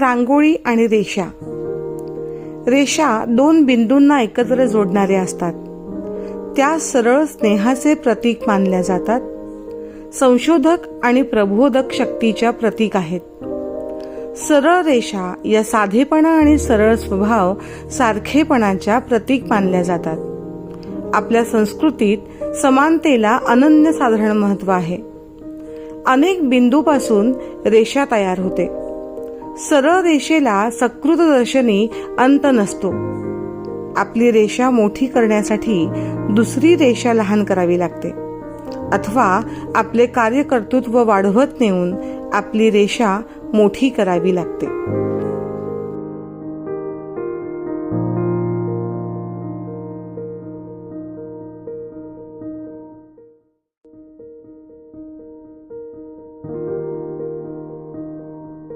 रांगोळी आणि रेषा. रेषा दोन बिंदूंना एकत्र जोडणाऱ्या असतात. त्या सरळ स्नेहाचे प्रतीक मानल्या जातात. संशोधक आणि प्रबोधक शक्तीच्या प्रतीक आहेत. सरळ रेषा या साधेपणा आणि सरळ स्वभाव सारखेपणाच्या प्रतीक मानल्या जातात. आपल्या संस्कृतीत समानतेला अनन्यसाधारण महत्त्व आहे. अनेक बिंदूपासून रेषा तयार होते. सरळ रेषेला सकृतदर्शनी अंत नसतो. आपली रेषा मोठी करण्यासाठी दुसरी रेषा लहान करावी लागते. अथवा आपले कार्यकर्तृत्व वाढवत नेऊन आपली रेषा मोठी करावी लागते.